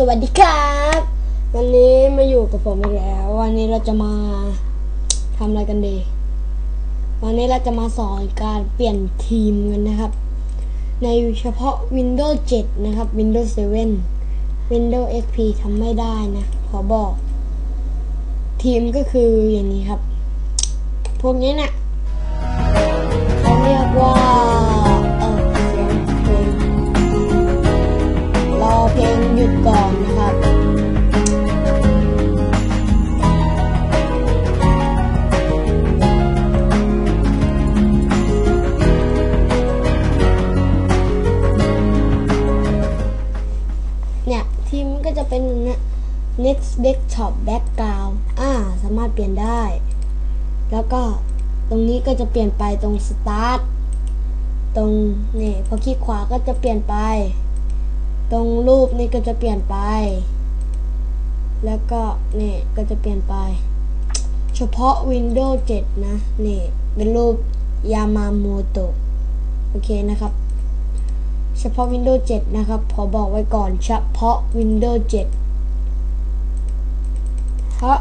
สวัสดีครับ วันนี้มาอยู่กับผมอีกแล้ว วันนี้เราจะมาทำอะไรกันดี วันนี้เราจะมาสอนการเปลี่ยนทีมกันนะครับ ในเฉพาะ Windows 7 นะครับ Windows 7 Windows XP ทำไม่ได้นะ ขอบอก ทีมก็คืออย่างนี้ครับ พวกนี้นะ่ะ เนี่ยทีมก็จะเป็นเนี่ย next desktop background อ่า สามารถเปลี่ยนได้ แล้วก็ตรงนี้ก็จะเปลี่ยนไปตรง start ตรงนี่พอคลิกขวาก็จะเปลี่ยนไป ตรงรูปนี่ก็จะเปลี่ยนไป แล้วก็นี่ก็จะเปลี่ยนไป เฉพาะ Windows 7 นะ นี่ เป็นรูปยามาโมโตะโอเคนะครับ เฉพาะ Windows 7 นะครับขอบอกไว้ก่อนเฉพาะ Windows 7 เพราะ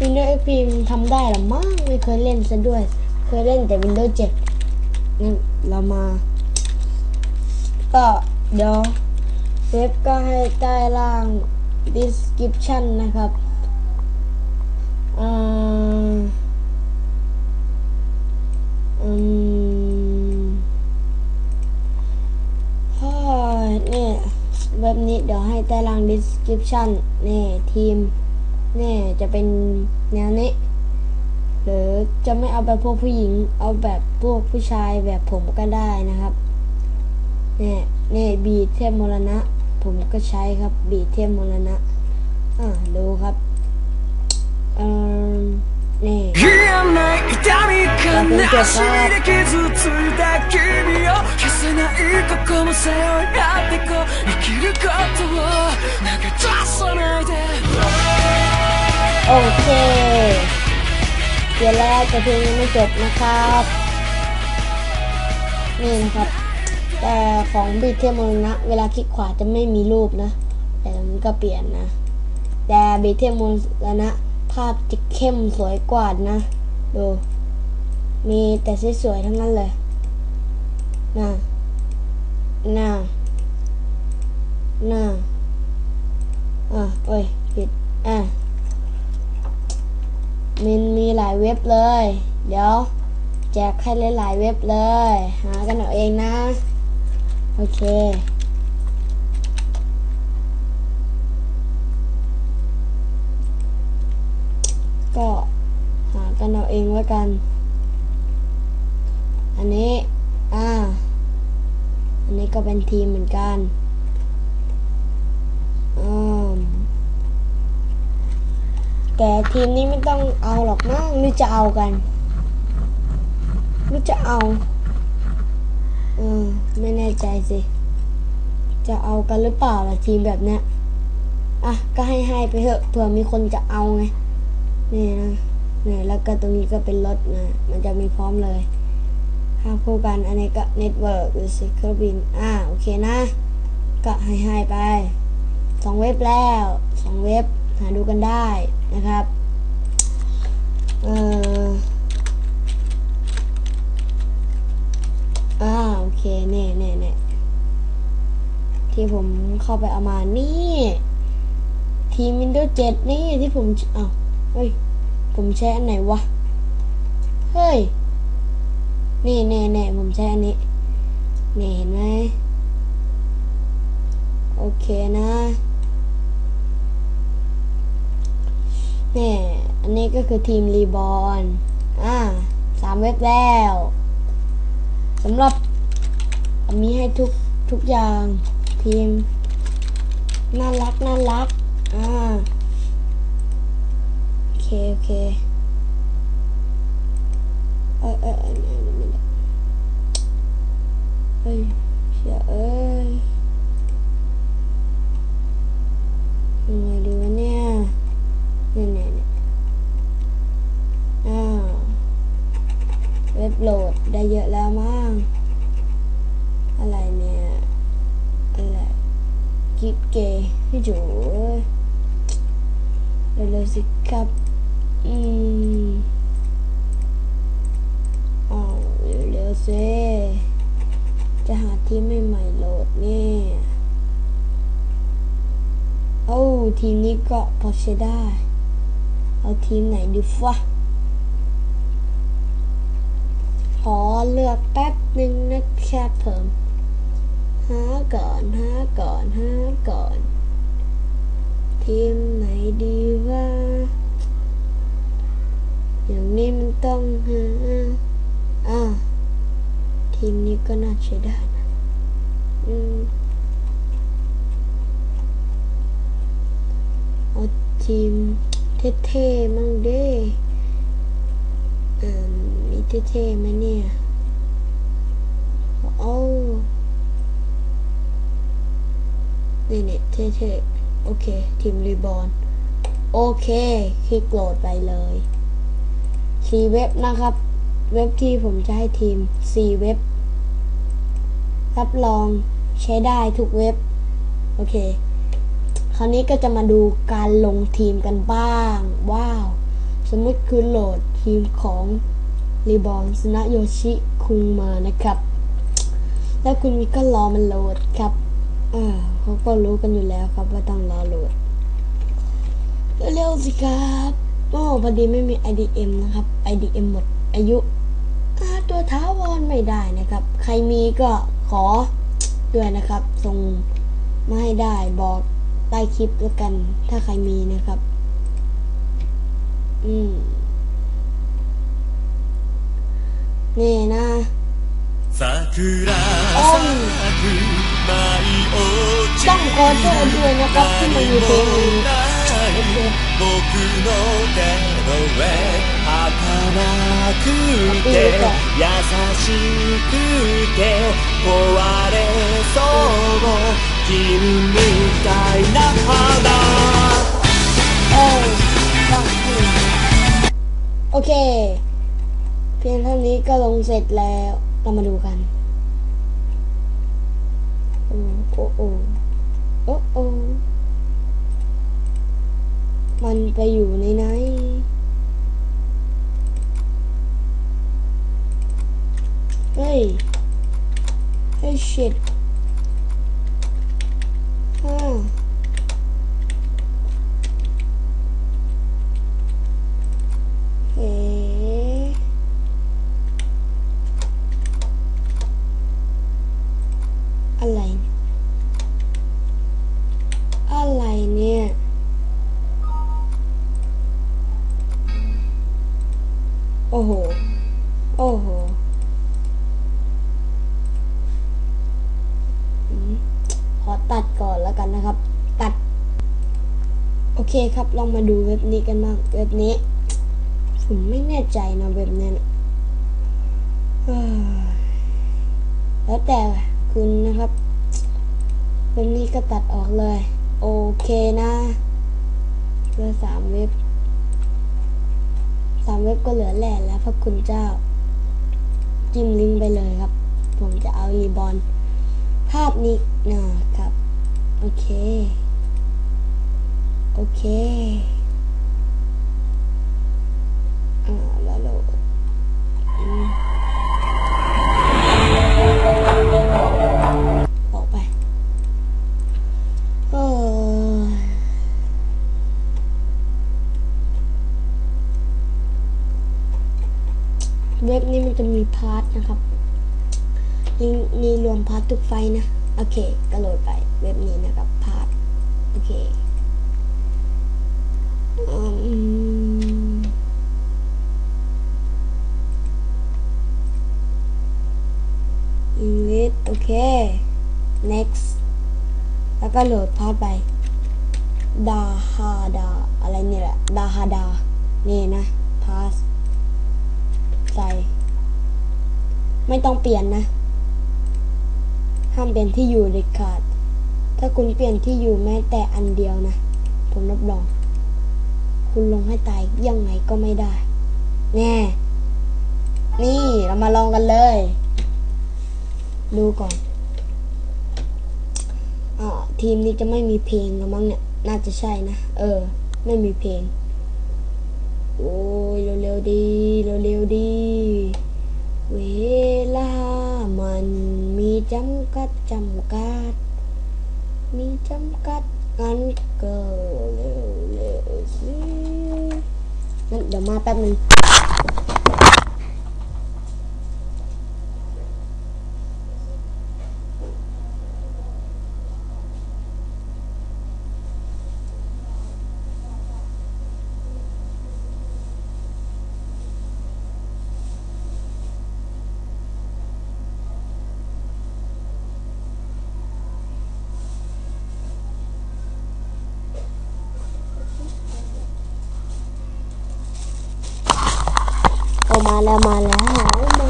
Windows XP มันทำได้หรือมั้งไม่เคยเล่นซะด้วย เคยเล่นแต่ Windows 7งั้นเรามา ก็เดี๋ยวเว็บก็ให้ใต้ล่าง description นะครับอ่าอืม เว็บนี้เดี๋ยวให้ใต้ล่าง description นี่ทีมนี่จะเป็นแนวนี้ หรือจะไม่เอาแบบพวกผู้หญิง เอาแบบพวกผู้ชายแบบผมก็ได้นะครับเนี่ยนี่บีเทพมรณะ ผมก็ใช้ครับบีเทพมรณะอ่าดูครับเอ่อ นี่เป็นเก็บภาโอเคเดี๋ยวแรกแต่เพลงยังไม่จบนะครับ นี่นะครับ แต่ของบิดเทมอนนะเวลาคลิกขวาจะไม่มีรูปนะ แต่มันก็เปลี่ยนนะ แต่บิดเทมอลรณะาพจะเข้มสวยกว่านะ ดู มีแต่สวยๆทั้งนั้นเลยน่ะน่ะน่ะอะเอ้ยผิด อะมันมีหลายเว็บเลย เดี๋ยว แจกให้หลายๆเว็บเลย หากันเอาเองนะ โอเค ก็หากัน เอาเองไว้กัน อันนี้ อ่า อันนี้ก็เป็นทีมเหมือนกันอืมแต่ทีมนี้ไม่ต้องเอาหรอกมั้งหรือจะเอากันหรือจะเอาเออไม่แน่ใจสิ จะเอากันหรือเปล่าล่ะทีมแบบเนี้ยอะก็ให้ให้ไปเถอะเผื่อมีคนจะเอาไงนี่นะ นี่แล้วก็ตรงนี้ก็เป็นรถนะ มันจะมีพร้อมเลยข้าคู่กัน อันนี้ก็เน็ตเวิร์กหรือซิเคอร์บินอ่า โอเคนะ ก็ให้ให้ไปสองเว็บแล้วสองเว็บ หาดูกันได้นะครับ เอออ่า โอเคเน่เน่เน่ที่ผมเข้าไปเอามานี่ ทีม Windows 7นี่ที่ผมอ้าวเฮ้ย ผมใช้อันไหนวะ เฮ้ย นี่เน่เน่ผมใช้อันนี้นี่เห็นไหม โอเคนะนี่อันนี้ก็คือทีมรีบอลอ่าสามเว็บแล้วสำหรับมีให้ทุกทุกอย่างทีม น่ารัก น่ารัก อ่า โอเคโอเคเอยเอยเอยไม่ได้ไม่ได้เฮ้ยเชียเอ้ยยังไงดีวะเนี่ยเนี่ยเนี่ยเนี่ยอ้าวเว็บโหลดได้เยอะแล้วมั้งอะไรเนี่ยอะไรกิฟเกย์พี่จูเร็วๆสิครับ อืมอ้าวเร็วๆสิจะหาทีมใหม่ๆโหลดเนี่ยเอ้ทีมนี้ก็พอใช้ได้ เอาทีมไหนดีฟะขอเลือกแป๊บหนึ่งนะครับผมหาก่อนหาก่อนหาก่อน ทีมไหนดีวะ อย่างนี้มันต้องหาอ่าทีมนี้ก็น่าใช้ได้นะ อืม เอาทีมเท่ๆมั่งเด้อ่ามีเท่ๆไหมเนี่ยโอ้นี่เนี่ยเท่ๆ โอเค ทีมรีบอลโอเคคลิกโหลดไปเลย สี่เว็บนะครับ เว็บที่ผมจะให้ทีมสี่เว็บ รับรองใช้ได้ทุกเว็บ โอเค คราวนี้ก็จะมาดูการลงทีมกันบ้าง ว้าว สมมติคือโหลดทีมของรีบอนสนะโยชิคุงมานะครับ แล้วคุณมีก็รอมันโหลดครับ อ่าเขาก็รู้กันอยู่แล้วครับว่าต้องรอโหลด เร็วๆสิครับ ก็พอดีไม่มี IDM นะครับ IDM หมดอายุตัวท้าวอนไม่ได้นะครับ ใครมีก็ขอด้วยนะครับ ส่งมาให้ได้บอกใต้คลิปแล้วกัน ถ้าใครมีนะครับ อืม นี่นะโอ้ยต้องขอโทษด้วยนะครับที่มาอยู่เพลงนี้ 僕の手の上儚くて優しくて壊れそう君みたいな花 เอ้ยต้องให้โอเค เพียงเท่านี้ก็ลงเสร็จแล้ว เรามาดูกัน โอ้โอ้โอ้โอ้ ไปอยู่ในไหน เฮ้ย เฮ้ย shit ฮ่า เอ๊ะอะไรเนี่ยอะไรเนี่ย โอ้โห โอ้โหอืมขอ ตัดก่อนแล้วกันนะครับ ตัด โอเคครับ ลองมาดูเว็บนี้กันบ้าง เว็บนี้ ผมไม่แน่ใจนะเว็บนี้นะแล้วแต่คุณนะครับเว็บนี้ก็ตัดออกเลย โอเคนะเหลือสามเว็บสามเว็บก็เหลือแหล่แล้วพระคุณเจ้า จิ้มลิงก์ไปเลยครับ ผมจะเอารีบอลภาพนี้นะครับ โอเค โอเค อ่า แล้วเราออกไป เออเว็บนี้มันจะมีพาร์ทนะครับลิงก์นี้รวมพาร์ททุกไฟนะ โอเคก็โหลดไปเว็บนี้นะครับพาร์ทโอเคอืม English โอเค next แล้วก็โหลดพาสไปดาฮาดาอะไรนี่แหละดาฮาดา นี่นะพาสใส่ไม่ต้องเปลี่ยนนะ ห้ามเปลี่ยนที่อยู่เด็ดขาด ถ้าคุณเปลี่ยนที่อยู่แม้แต่อันเดียวนะ ผมรับรอง คุณลงให้ตายยังไงก็ไม่ได้ แน่ นี่เรามาลองกันเลย ดูก่อนออ่าทีมนี้จะไม่มีเพลงแล้วมั้งเนี่ย น่าจะใช่นะ เออ ไม่มีเพลง โอ้ยเร็วๆดี កាត់ចំកាត់មានចំកាត់កាន់កើលើលើស្នេះមិនដល់មកតែមិន วมาแป๊บนึงโอ้มาแล้วมาแล้วมา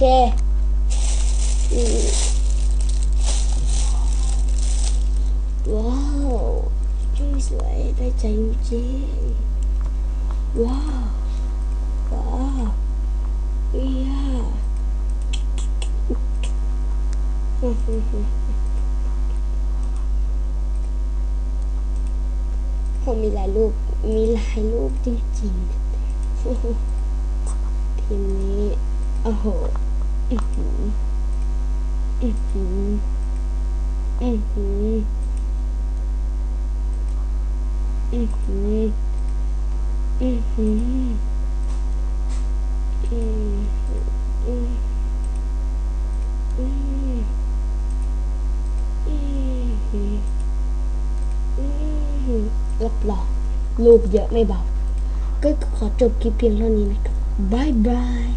แล้วโอ้เป็นไงกัน เยอะไม่เบา ก็ขอจบคลิปเพียงเท่านี้นะครับบายบาย